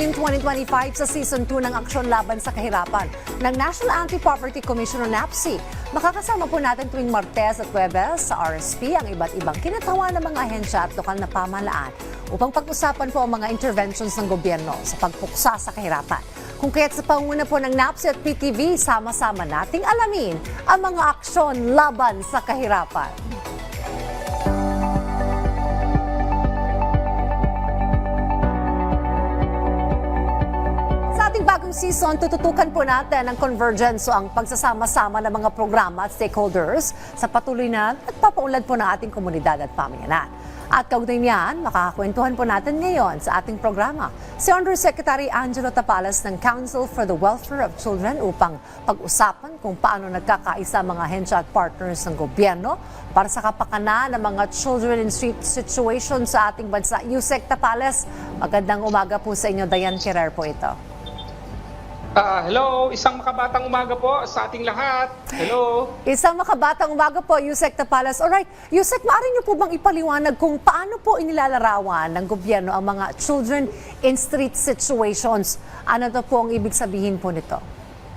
ngayong 2025 sa Season 2 ng Aksyon Laban sa Kahirapan ng National Anti-Poverty Commission o NAPSI. Makakasama po natin tuwing Martes at Huwebes sa RSP ang iba't ibang kinatawa ng mga ahensya at lokal na pamahalaan upang pag-usapan po ang mga interventions ng gobyerno sa pagpuksa sa kahirapan. Kung kaya't sa panguna po ng NAPSI at PTV, sama-sama nating alamin ang mga aksyon laban sa kahirapan. Bagong season, tututukan po natin ang convergence o ang pagsasama-sama ng mga programa at stakeholders sa patuloy na nagpapaunlad po ng ating komunidad at pamayanan. At kaugnay niyan, makakakwentuhan po natin ngayon sa ating programa si Undersecretary Angelo Tapalas ng Council for the Welfare of Children upang pag-usapan kung paano nagkakaisa mga hensya at partners ng gobyerno para sa kapakanan ng mga children in street situation sa ating bansa. Yusek Tapales, magandang umaga po sa inyo. Dayan Ferrer po ito. Ah, hello, isang makabatang umaga po sa ating lahat. Hello. Isang makabatang umaga po, Yusek Tapalas. Alright, Yusek, maaari niyo po bang ipaliwanag kung paano po inilalarawan ng gobyerno ang mga children in street situations? Ano to po ang ibig sabihin po nito?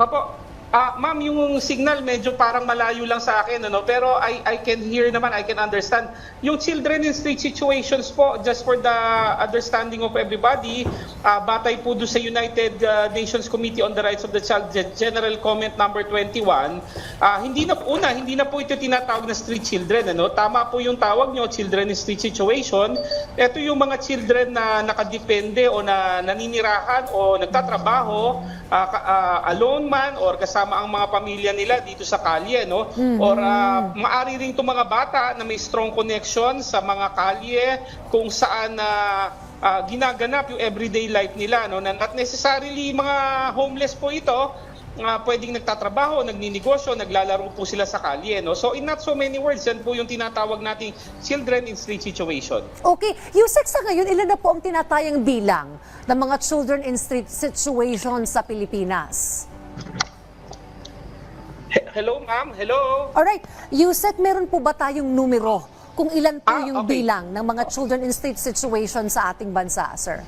Opo. Ah, ma'am, yung signal medyo parang malayo lang sa akin, ano? Pero I I can hear naman, I can understand. Yung children in street situations po, just for the understanding of everybody, ah, batay po do sa United ah, Nations Committee on the Rights of the Child Ge- General Comment number 21, ah, hindi na una, hindi na po ito tinatawag na street children, ano? Tama po yung tawag nyo, children in street situation. Ito yung mga children na nakadepende o na naninirahan o nagtatrabaho ah, ka- ah, alone man or kasama ang mga pamilya nila dito sa kalye no or ah, maari rin itong mga bata na may strong connection sa mga kalye kung saan na ah, ginaganap yung everyday life nila no na not necessarily mga homeless po ito ah, pwedeng nagtatrabaho, nagninegosyo, naglalaro po sila sa kalye. No? So in not so many words, yan po yung tinatawag nating children in street situation. Okay, Yusek, sa ngayon, ilan na po ang tinatayang bilang ng mga children in street situations sa Pilipinas? He- Hello ma'am, hello. Alright, Yusek, meron po ba tayong numero kung ilan po Ah, yung okay. bilang ng mga children in street situations sa ating bansa, sir?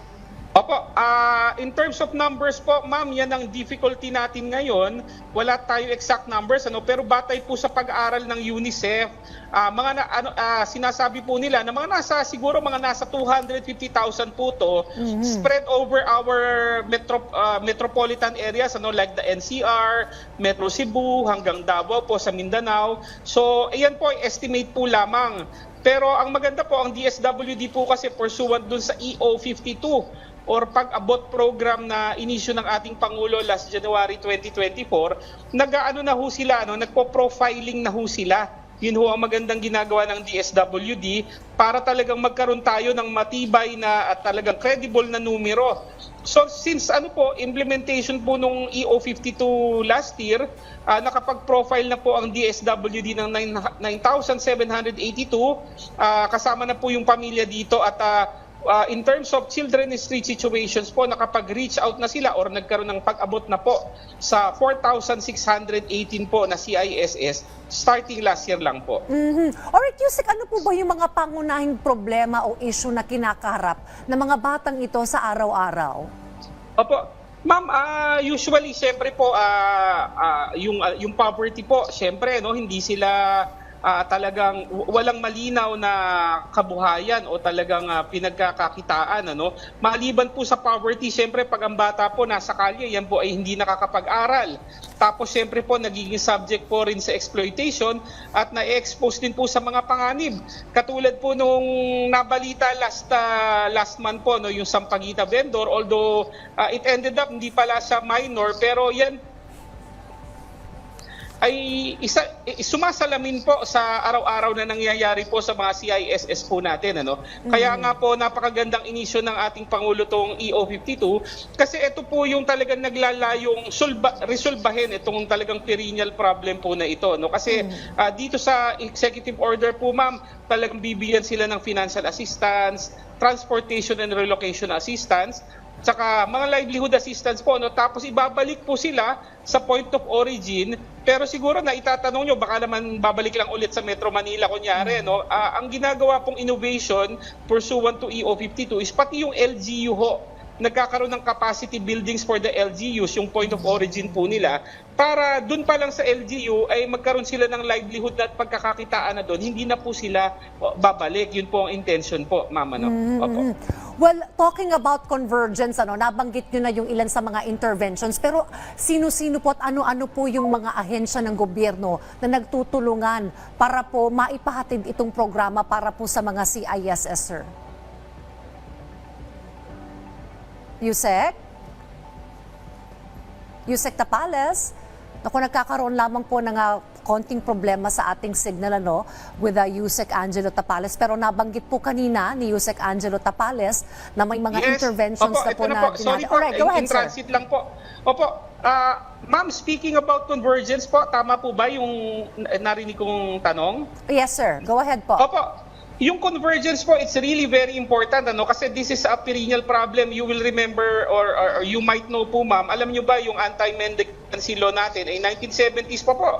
Opo, ah, in terms of numbers po, ma'am, yan ang difficulty natin ngayon. Wala tayo exact numbers, ano, pero batay po sa pag-aaral ng UNICEF, ah, mga na, ano, ah, sinasabi po nila na mga nasa siguro mga nasa 250,000 po to spread over our metro, ah, metropolitan areas ano like the NCR, Metro Cebu hanggang Davao po sa Mindanao. So, ayan po estimate po lamang. Pero ang maganda po, ang DSWD po kasi pursuant dun sa E EO52 or pag-abot program na inisyo ng ating Pangulo last January 2024, nag-ano na ho sila, no? nagpo-profiling na ho sila. Yun ho ang magandang ginagawa ng DSWD para talagang magkaroon tayo ng matibay na at talagang credible na numero. So since ano po, implementation po nung E EO52 last year, ah, nakapag-profile na po ang DSWD ng 9 9,782. Ah, kasama na po yung pamilya dito at ah, ah, in terms of children in street situations po, nakapag-reach out na sila or nagkaroon ng pag-abot na po sa 4,618 po na CISS starting last year lang po. Mhm. Alright, Yusek, ano po ba yung mga pangunahing problema o issue na kinakaharap ng mga batang ito sa araw-araw? Opo. Ma'am, ah, usually siyempre po ah, ah, yung ah, yung poverty po, siyempre no, hindi sila ah, talagang walang malinaw na kabuhayan o talagang ah, pinagkakakitaan ano. Maliban po sa poverty, siyempre pag ang bata po nasa kalye, yan po ay hindi nakakapag-aral. Tapos siyempre po nagiging subject po rin sa exploitation at na-expose din po sa mga panganib. Katulad po nung nabalita last ah, last month po no yung Sampaguita vendor although ah, it ended up hindi pala sa minor pero yan ay isa i- sumasalamin po sa araw-araw na nangyayari po sa mga CISS po natin ano. Kaya nga po napakagandang inisyo ng ating pangulo tong E EO52 kasi ito po yung talagang naglalayong sulba, resolbahin itong talagang perennial problem po na ito no. Kasi ah, dito sa executive order po ma'am, talagang bibigyan sila ng financial assistance, transportation and relocation assistance tsaka mga livelihood assistance po no tapos ibabalik po sila sa point of origin pero siguro na itatanong nyo baka naman babalik lang ulit sa Metro Manila kunyari no? Ah, ang ginagawa pong innovation pursuant to EO52 is pati yung LGU ho nagkakaroon ng capacity buildings for the LGUs, yung point of origin po nila, para dun pa lang sa LGU ay magkaroon sila ng livelihood at pagkakakitaan na doon, hindi na po sila babalik. Yun po ang intention po, Mama. No? Opo. Mm. Well, talking about convergence, ano, nabanggit nyo na yung ilan sa mga interventions, pero sino-sino po at ano-ano po yung mga ahensya ng gobyerno na nagtutulungan para po maipahatid itong programa para po sa mga CISS, sir? Yusek? Yusek Tapales? Naku, nagkakaroon lamang po ng ah, konting problema sa ating signal ano, with uh, Yusek Angelo Tapales. Pero nabanggit po kanina ni Yusek Angelo Tapales na may mga interventions Opo, na po na, Sorry dinala- po, Alright, go in, ahead, in sir. transit lang po. Opo, ah, ma'am, speaking about convergence po, tama po ba yung narinig kong tanong? Yes, sir. Go ahead po. Opo. Yung convergence po, it's really very important ano kasi this is a perennial problem. You will remember or, or, or you might know po ma'am, alam niyo ba yung law natin ay 1970s pa po.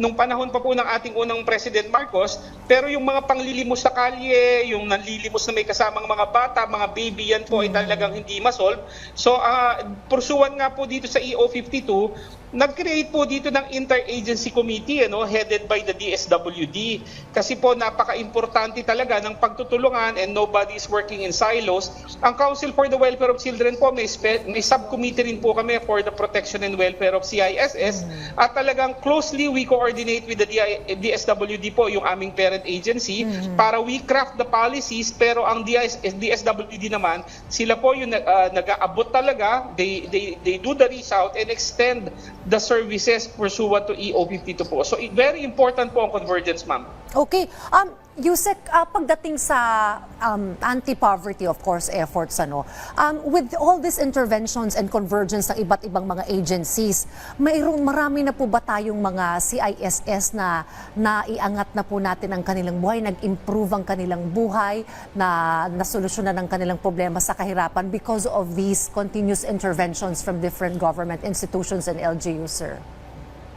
Nung panahon pa po ng ating unang President Marcos, pero yung mga panglilimos sa kalye, yung nanlilimos na may kasamang mga bata, mga baby, yan po ay talagang hindi masolve. So, uh, pursuan nga po dito sa E EO52, nag-create po dito ng interagency committee ano headed by the DSWD kasi po napaka-importante talaga ng pagtutulungan and nobody is working in silos ang Council for the Welfare of Children po may, may subcommittee rin po kami for the protection and welfare of CISS at talagang closely we coordinate with the DI- DSWD po yung aming parent agency para we craft the policies. Pero ang DIS, DSWD naman sila po yung uh, nag-aabot talaga. They, they, they do the reach out and extend the services pursuant to EO52 po. So very important po ang convergence, ma'am. Okay. Um, Yusek, ah, pagdating sa um, anti-poverty, of course, efforts, ano, um, with all these interventions and convergence ng iba't ibang mga agencies, mayroon marami na po ba tayong mga CISS na naiangat na po natin ang kanilang buhay, nag-improve ang kanilang buhay, na nasolusyonan ang kanilang problema sa kahirapan because of these continuous interventions from different government institutions and LGUs, sir?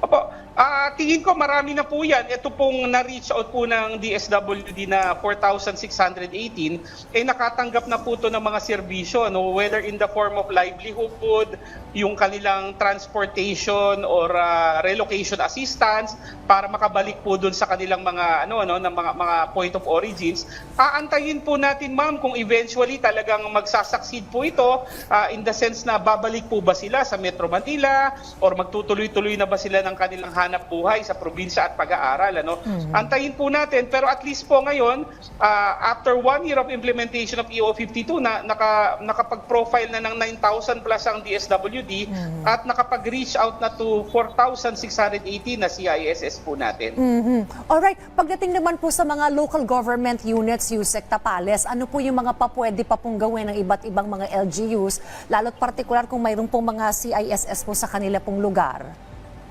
Opo, ah tingin ko marami na po yan. Ito pong na-reach out po ng DSWD na 4,618, eh nakatanggap na po to ng mga serbisyo, no? whether in the form of livelihood, yung kanilang transportation or ah, relocation assistance para makabalik po dun sa kanilang mga ano ano ng mga mga point of origins. Aantayin po natin ma'am kung eventually talagang magsasucceed po ito ah, in the sense na babalik po ba sila sa Metro Manila or magtutuloy-tuloy na ba sila ng kanilang hanap buhay sa probinsya at pag-aaral ano. Antayin po natin pero at least po ngayon ah, after one year of implementation of EO52 na naka, nakapag-profile na ng 9,000 plus ang DSWD at nakapag-reach out na to 4,680 na CISS po natin. Mhm. Alright, pagdating naman po sa mga local government units, USEC Tapales, ano po yung mga pa pwede pa pong gawin ng iba't ibang mga LGUs, lalo't partikular kung mayroon pong mga CISS po sa kanila pong lugar?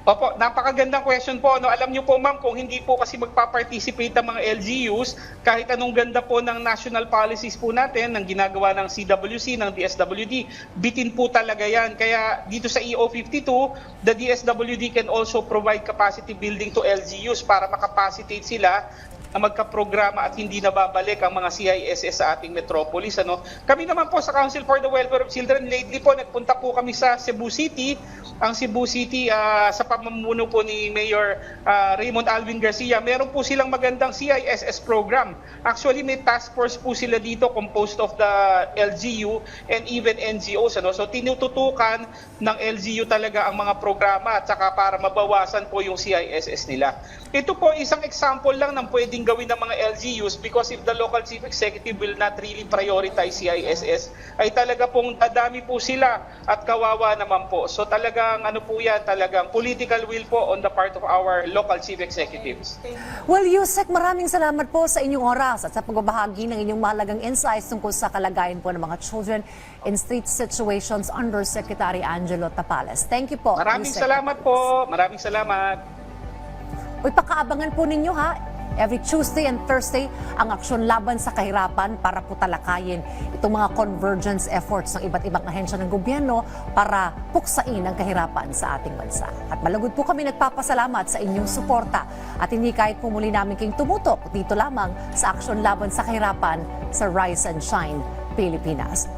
Opo, napakagandang question po. No, alam niyo po ma'am, kung hindi po kasi magpa-participate ang mga LGUs, kahit anong ganda po ng national policies po natin, ng ginagawa ng CWC, ng DSWD, bitin po talaga yan. Kaya dito sa EO52, the DSWD can also provide capacity building to LGUs para makapacitate sila na magka-programa at hindi nababalik ang mga CISS sa ating metropolis. Ano? Kami naman po sa Council for the Welfare of Children, lately po nagpunta po kami sa Cebu City. Ang Cebu City ah, sa pamumuno po ni Mayor ah, Raymond Alvin Garcia, meron po silang magandang CISS program. Actually, may task force po sila dito composed of the LGU and even NGOs. Ano? So tinututukan ng LGU talaga ang mga programa at saka para mabawasan po yung CISS nila. Ito po isang example lang ng pwedeng gawin ng mga LGUs because if the local chief executive will not really prioritize CISS, ay talaga pong dadami po sila at kawawa naman po. So talagang ano po yan, talagang political will po on the part of our local chief executives. Well, Yusek, maraming salamat po sa inyong oras at sa pagbabahagi ng inyong mahalagang insights tungkol sa kalagayan po ng mga children in street situations under Secretary Angelo Tapales. Thank you po. Maraming Yusek. salamat po. Maraming salamat. Uy, pakaabangan po ninyo ha. Every Tuesday and Thursday, ang aksyon laban sa kahirapan para po talakayin itong mga convergence efforts ng iba't ibang ahensya ng gobyerno para puksain ang kahirapan sa ating bansa. At malagod po kami nagpapasalamat sa inyong suporta at hindi kahit po muli namin kayong tumutok dito lamang sa aksyon laban sa kahirapan sa Rise and Shine Pilipinas.